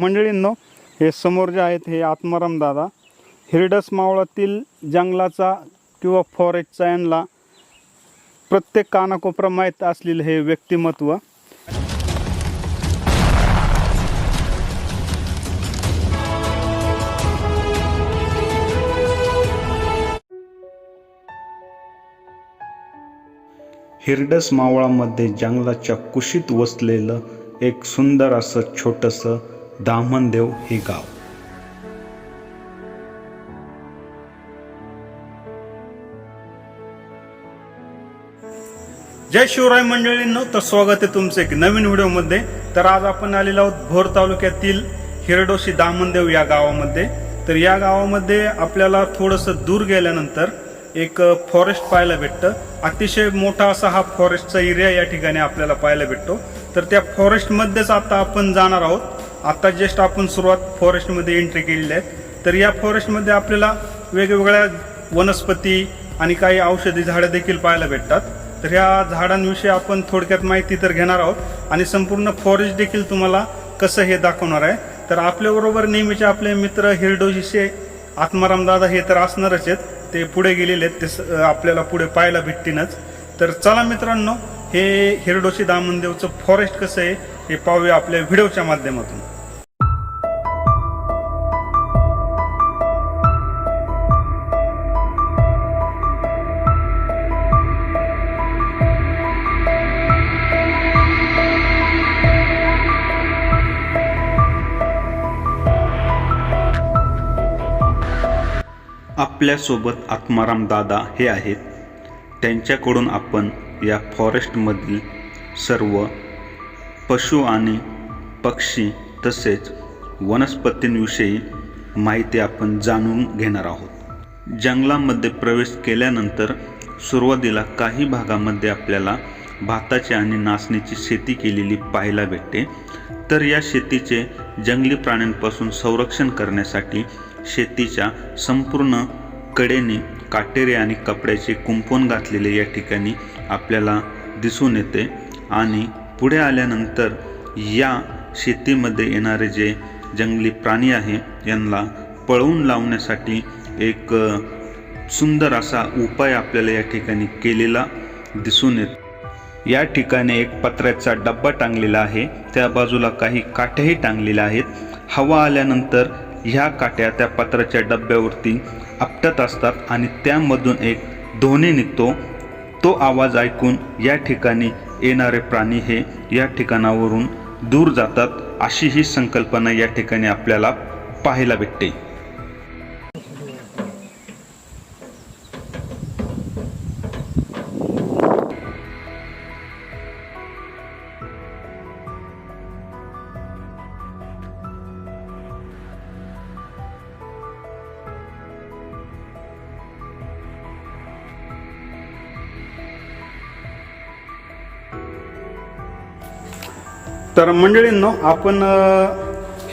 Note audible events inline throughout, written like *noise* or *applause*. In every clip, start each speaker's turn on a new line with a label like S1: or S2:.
S1: मंडळींनो हे समोर जे आहेत हे आत्माराम दादा. हिरडस मावळातील जंगलाचा किंवा फॉरेस्टचा यांना प्रत्येक कानाकोपरा माहीत असलेलं हे व्यक्तिमत्व. हिरडस मावळामध्ये जंगलाच्या कुशीत वसलेलं एक सुंदर असं छोटंसं दामनदेव हे गाव. जय शिवराय मंडळींनो तर स्वागत आहे तुमचं एक नवीन व्हिडिओमध्ये. तर आज आपण आलेलो आहोत भोर तालुक्यातील हिरडोशी दामनदेव या गावामध्ये. तर या गावामध्ये आपल्याला थोडंसं दूर गेल्यानंतर एक फॉरेस्ट पाहायला भेटतं. अतिशय मोठा असा हा फॉरेस्टचा एरिया या ठिकाणी आपल्याला पाहायला भेटतो. तर त्या फॉरेस्टमध्येच आता आपण जाणार आहोत. आता जस्ट आपण सुरुवात फॉरेस्टमध्ये एंट्री केलेली आहे. तर या फॉरेस्टमध्ये आपल्याला वेगवेगळ्या वनस्पती आणि काही औषधी झाडं देखील पाहायला भेटतात. तर ह्या झाडांविषयी आपण थोडक्यात माहिती तर घेणार आहोत. आणि संपूर्ण फॉरेस्ट देखील तुम्हाला कसं हे दाखवणार आहे. तर आपल्याबरोबर नेहमीचे आपले मित्र हिरडोजीचे आत्माराम दादा हे तर असणारच आहेत. ते पुढे गेलेले आहेत. ते स- आपल्याला पुढे पाहायला भेटतीनच तर चला मित्रांनो हे हिरडोशी दामनदेवचं फॉरेस्ट कसं आहे हे पाहूया आपल्या व्हिडिओच्या माध्यमातून. आपल्यासोबत आत्माराम दादा हे आहेत. त्यांच्याकडून आपण या फॉरेस्टमधील सर्व पशु आणि पक्षी तसेच वनस्पतींविषयी माहिती आपण जाणून घेणार आहोत. जंगलामध्ये प्रवेश केल्यानंतर सुरुवातीला काही भागामध्ये आपल्याला भाताची आणि नाचणीची शेती केलेली पाहायला भेटते. तर या शेतीचे जंगली प्राण्यांपासून संरक्षण करण्यासाठी शेतीच्या संपूर्ण कडेने काटेरे आणि कपड्याचे कुंपण घातलेले या ठिकाणी आपल्याला दिसून येते. आणि पुढे आल्यानंतर या शेतीमध्ये येणारे जे जंगली प्राणी आहे यांना पळवून लावण्यासाठी एक सुंदर असा उपाय आपल्याला या ठिकाणी केलेला दिसून येत. या ठिकाणी एक पत्र्याचा डब्बा टांगलेला आहे. त्या बाजूला काही काठ्याही टांगलेल्या आहेत. हवा आल्यानंतर ह्या काट्या त्या पत्राच्या डब्यावरती आपटत असतात आणि त्यामधून एक ध्वनी निघतो. तो आवाज ऐकून या ठिकाणी येणारे प्राणी हे या ठिकाणावरून दूर जातात अशी ही संकल्पना या ठिकाणी आपल्याला पाहायला भेटते. तर मंडळींनो आपण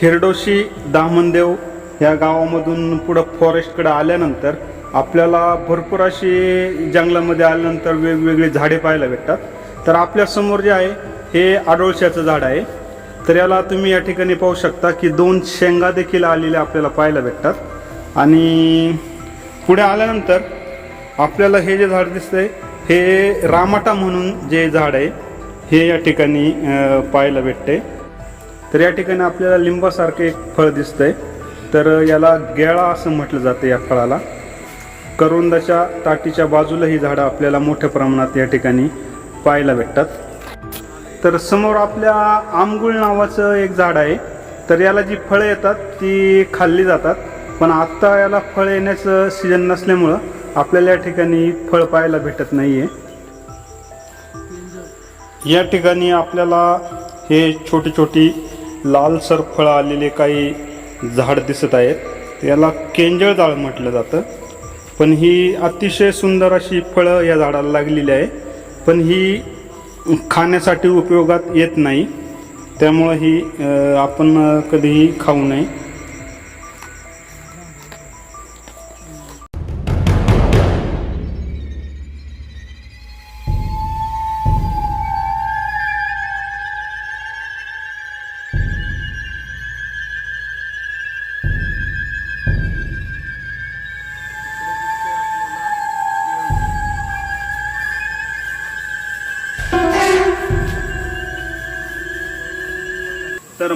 S1: हिरडोशी दामनदेव या गावामधून पुढं फॉरेस्टकडे आल्यानंतर आपल्याला भरपूर अशी जंगलामध्ये आल्यानंतर वेगवेगळी झाडे पाहायला भेटतात. तर आपल्यासमोर जे आहे हे आडोळशाचं झाड आहे. तर याला तुम्ही या ठिकाणी पाहू शकता की दोन शेंगा देखील आलेल्या आपल्याला पाहायला भेटतात. आणि पुढे आल्यानंतर आपल्याला हे जे झाड दिसतंय हे रामाटा म्हणून जे झाड आहे हे या ठिकाणी पाहायला भेटते. तर या ठिकाणी आपल्याला लिंबासारखं एक फळ दिसतंय. तर याला गेळा असं म्हटलं जातं या फळाला. करोंदाच्या ताटीच्या बाजूला ही झाडं आपल्याला मोठ्या प्रमाणात या ठिकाणी पाहायला भेटतात. तर समोर आपल्या आमगुळ नावाचं एक झाड आहे. तर याला जी फळं येतात ती खाल्ली जातात. पण आत्ता याला फळ येण्याचं सीजन नसल्यामुळं आपल्याला या ठिकाणी फळ पाहायला भेटत नाही आहे या ठिकाणी आपल्याला हे छोटी छोटी लालसर फळं आलेले काही झाड दिसत आहेत. याला केंजळ जाळ म्हटलं जातं. पण ही अतिशय सुंदर अशी फळं या झाडाला लागलेली आहे. पण ही खाण्यासाठी उपयोगात येत नाही. त्यामुळं ही आपण कधीही खाऊ नये.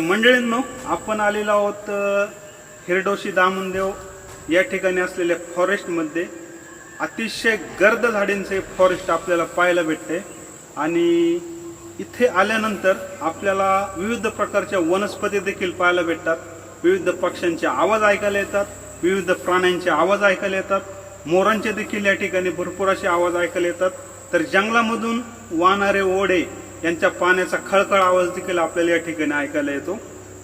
S1: मंडळींनो आपण आलेलो आहोत हिरडोशी दामनदेव या ठिकाणी असलेल्या फॉरेस्टमध्ये अतिशय गर्द झाडींचे फॉरेस्ट आपल्याला पाहायला भेटते. आणि इथे आल्यानंतर आपल्याला विविध प्रकारच्या वनस्पती देखील पाहायला भेटतात. विविध पक्ष्यांचे आवाज ऐकायला येतात विविध प्राण्यांचे आवाज ऐकायला येतात मोरांचे देखील या ठिकाणी भरपूर असे आवाज ऐकायला येतात. तर जंगलामधून वाहणारे ओढे यांच्या पाण्याचा खळखळ आवाज देखील आपल्याला या ठिकाणी ऐकायला येतो.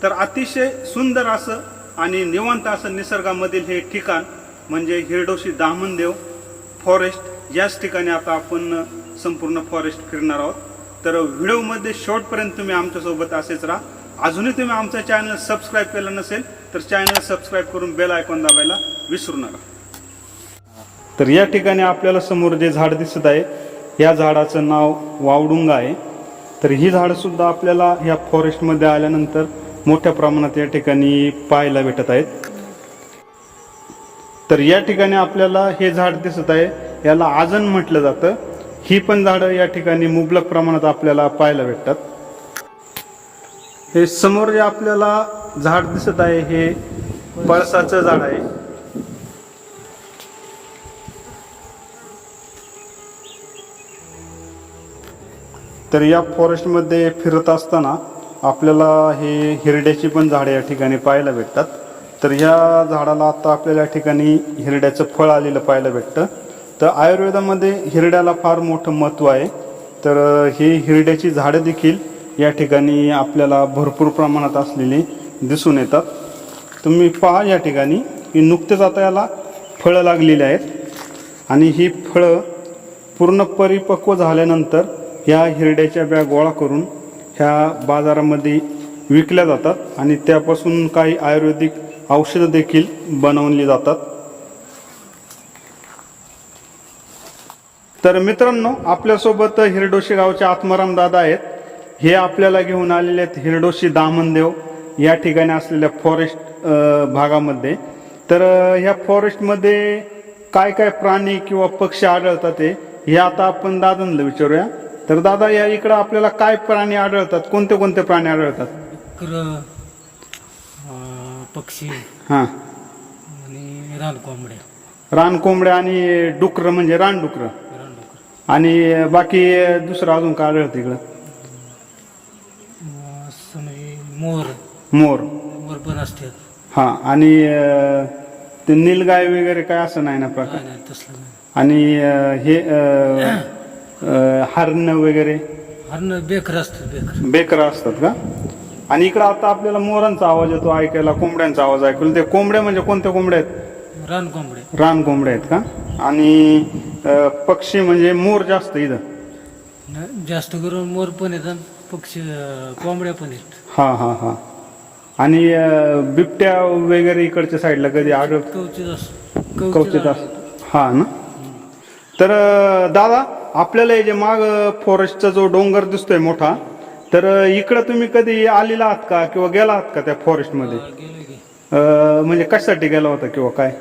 S1: तर अतिशय सुंदर असं आणि निवांत असं निसर्गामधील हे ठिकाण म्हणजे हिरडोशी दामनदेव फॉरेस्ट. याच ठिकाणी आता आपण संपूर्ण फॉरेस्ट फिरणार आहोत. तर व्हिडिओमध्ये शेवटपर्यंत तुम्ही आमच्यासोबत असेच राहा. अजूनही तुम्ही आमचा चॅनल सबस्क्राईब केलं नसेल तर चॅनल सबस्क्राईब करून बेल आयकॉन दाबायला विसरू नका. तर या ठिकाणी आपल्याला समोर जे झाड दिसत आहे या झाडाचं नाव वावडुंगा आहे. तर ही झाडंसुद्धा आपल्याला या फॉरेस्टमध्ये आल्यानंतर मोठ्या प्रमाणात या ठिकाणी पाहायला भेटत आहेत. तर या ठिकाणी आपल्याला हे झाड दिसत आहे. याला आजन म्हटलं जातं. ही पण झाडं या ठिकाणी मुबलक प्रमाणात आपल्याला पाहायला भेटतात. हे समोर जे आपल्याला झाड दिसत आहे हे पळसाचं झाड आहे. तर या फॉरेस्टमध्ये फिरत असताना आपल्याला हे हिरड्याची पण झाडे या ठिकाणी पाहायला भेटतात. तर ह्या झाडाला आता आपल्याला या ठिकाणी हिरड्याचं फळ आलेलं पाहायला भेटतं. तर आयुर्वेदामध्ये हिरड्याला फार मोठं महत्त्व आहे. तर ही हिरड्याची झाडं देखील या ठिकाणी आपल्याला भरपूर प्रमाणात असलेली दिसून येतात. तुम्ही पहा या ठिकाणी की नुकतेच आता याला फळं लागलेली आहेत. आणि ही फळं पूर्ण परिपक्व झाल्यानंतर ह्या हिरड्याच्या बॅग गोळा करून ह्या बाजारामध्ये विकल्या जातात आणि त्यापासून काही आयुर्वेदिक औषधं देखील बनवली जातात. तर मित्रांनो आपल्यासोबत हिरडोशी गावचे आत्माराम दादा आहेत. हे आपल्याला घेऊन आलेले आहेत हिरडोशी दामनदेव या ठिकाणी असलेल्या फॉरेस्ट भागामध्ये. तर ह्या फॉरेस्टमध्ये काय काय प्राणी किंवा पक्षी आढळतात ते हे आता आपण दादांना विचारूया. तर दादा या इकडं आपल्याला काय प्राणी आढळतात? कोणते कोणते प्राणी आढळतात?
S2: डुकर पक्षी
S1: हां.
S2: आणि रानकोंबड्या
S1: रानकोंबड्या आणि डुकरं म्हणजे रानडुकरं
S2: रानडुकर
S1: आणि बाकी दुसरं अजून काय आढळतं इकडं?
S2: म्हणजे मोर.
S1: मोर.
S2: मोर पण असतात.
S1: हा आणि अ, ते नीलगाय वगैरे काय असं नाही ना प्रकार?
S2: काय नाही तसलं नाही.
S1: आणि अ, हे अ, *clears throat* हरण वगैरे?
S2: हरण बेकर असतात बेकर.
S1: बेकर असतात का? आणि इकडं आता आपल्याला मोरांचा आवाज येतो ऐकायला कोंबड्यांचा आवाज ऐकून. ते कोंबड्या म्हणजे कोणत्या कोंबड्या आहेत?
S2: रानकोंबड्या
S1: रान कोंबड्या आहेत का? आणि अ, पक्षी म्हणजे मोर जास्त इथं.
S2: न- जास्त करून मोर पण येतात पक्षी अं, कोंबड्या पण आहेत
S1: हा हा हा. आणि अ, बिबट्या वगैरे इकडच्या साईडला कधी आढळत?
S2: कवचित असत.
S1: कवचित अस- हा ना? तर अ, दादा आपल्याला हे जे माग फॉरेस्टचा जो डोंगर दिसतोय मोठा तर इकडं तुम्ही कधी आलेला आहात का किंवा गेला आहात का त्या फॉरेस्टमध्ये अ, म्हणजे कशासाठी गेला होता किंवा काय?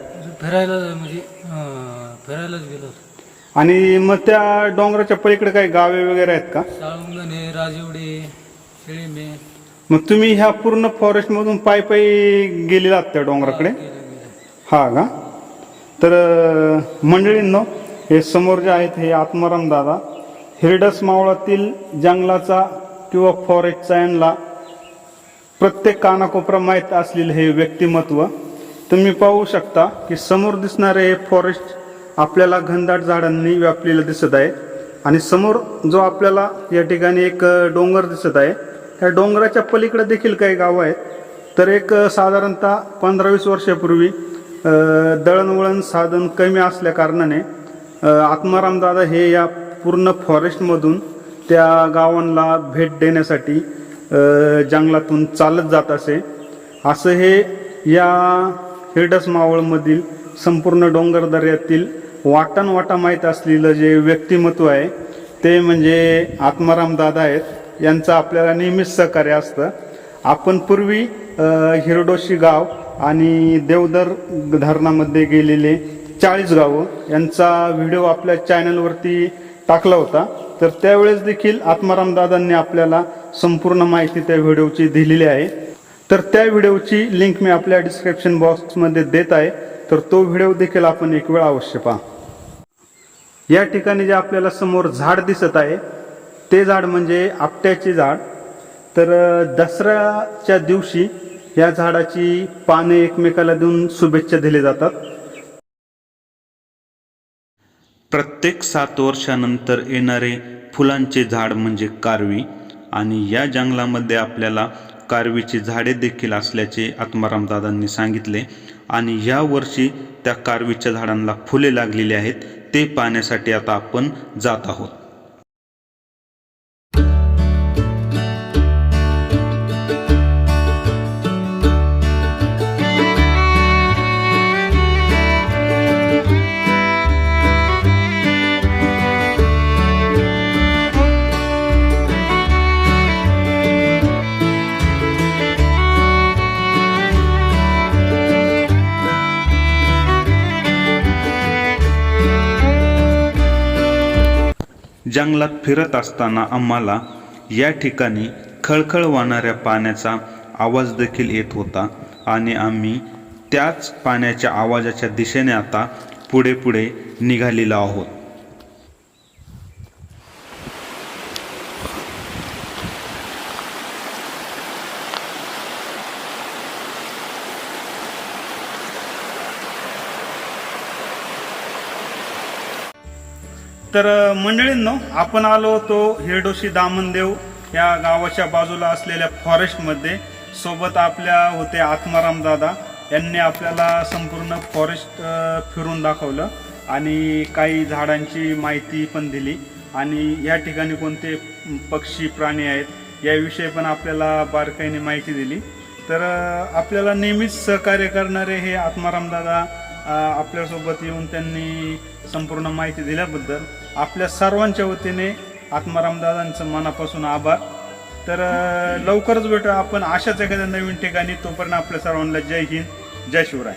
S2: फिरायला म्हणजे अं, फिरायलाच गेलो होतो.
S1: आणि मग त्या डोंगराच्या पलीकडे काही गावे वगैरे आहेत का?
S2: साळुंगणे राजिवडे शेळीमे
S1: मग तुम्ही ह्या पूर्ण फॉरेस्टमधून पायी पायी गेलेला आहात त्या डोंगराकडे? हा का? तर मंडळींनो हे समोर जे आहेत हे आत्माराम दादा. हिरडस मावळातील जंगलाचा किंवा फॉरेस्टचा यांना प्रत्येक कानाकोपरा माहीत असलेलं हे व्यक्तिमत्व. तुम्ही पाहू शकता की समोर दिसणारे हे फॉरेस्ट आपल्याला घनदाट झाडांनी व्यापलेलं दिसत आहे. आणि समोर जो आपल्याला या ठिकाणी एक डोंगर दिसत आहे. त्या डोंगराच्या पलीकडे देखील काही गावं आहेत. तर एक साधारणतः पंधरा वीस वर्षापूर्वी दळणवळण साधन कमी असल्या कारणाने आत्माराम दादा हे या पूर्ण फॉरेस्टमधून त्या गावांना भेट देण्यासाठी जंगलातून चालत जात असे. असं हे या हिरडस मावळमधील संपूर्ण डोंगर दऱ्यातील माहीत असलेलं जे व्यक्तिमत्व आहे ते म्हणजे आत्माराम दादा आहेत. यांचं आपल्याला नेहमीच सहकार्य असतं. आपण पूर्वी हिरडोशी गाव आणि देवदर धरणामध्ये गेलेले चाळीस गावं. यांचा व्हिडिओ आपल्या चॅनलवरती टाकला होता. तर त्यावेळेस देखील आत्माराम दादांनी आपल्याला संपूर्ण माहिती त्या व्हिडिओची दिलेली आहे. तर त्या व्हिडिओची लिंक मी आपल्या डिस्क्रिप्शन बॉक्समध्ये देत आहे. तर तो व्हिडिओ देखील आपण एक वेळ अवश्य पहा. या ठिकाणी जे आपल्याला समोर झाड दिसत आहे ते झाड म्हणजे आपट्याचे झाड. तर दसऱ्याच्या दिवशी या झाडाची पाने एकमेकाला देऊन शुभेच्छा दिली जातात.
S3: प्रत्येक सात वर्षानंतर येणारे फुलांचे झाड म्हणजे कारवी. आणि या जंगलामध्ये आपल्याला कारवीची झाडे देखील असल्याचे आत्माराम दादांनी सांगितले. आणि या वर्षी त्या कारवीच्या झाडांना फुले लागलेली आहेत. ते पाहण्यासाठी आता आपण जात आहोत. जंगलात फिरत असताना आम्हाला या ठिकाणी खळखळ वाहणाऱ्या पाण्याचा आवाज देखील येत होता आणि आम्ही त्याच पाण्याच्या आवाजाच्या दिशेने आता पुढे पुढे निघालेलो आहोत.
S1: तर मंडळींनो आपण आलो होतो हिरडोशी दामनदेव या गावाच्या बाजूला असलेल्या फॉरेस्टमध्ये. सोबत आपल्या होते आत्माराम दादा. यांनी आपल्याला संपूर्ण फॉरेस्ट फिरून दाखवलं आणि काही झाडांची माहिती पण दिली. आणि या ठिकाणी कोणते पक्षी प्राणी आहेत याविषयी पण आपल्याला बारकाईने माहिती दिली. तर आपल्याला नेहमीच सहकार्य करणारे हे आत्माराम दादा आपल्यासोबत येऊन त्यांनी संपूर्ण माहिती दिल्याबद्दल आपल्या सर्वांच्या वतीने आत्मारामदादांचं मनापासून आभार. तर लवकरच भेटू आपण अशाच एखाद्या नवीन ठिकाणी. तोपर्यंत आपल्या सर्वांना जय हिंद जय शिवराय.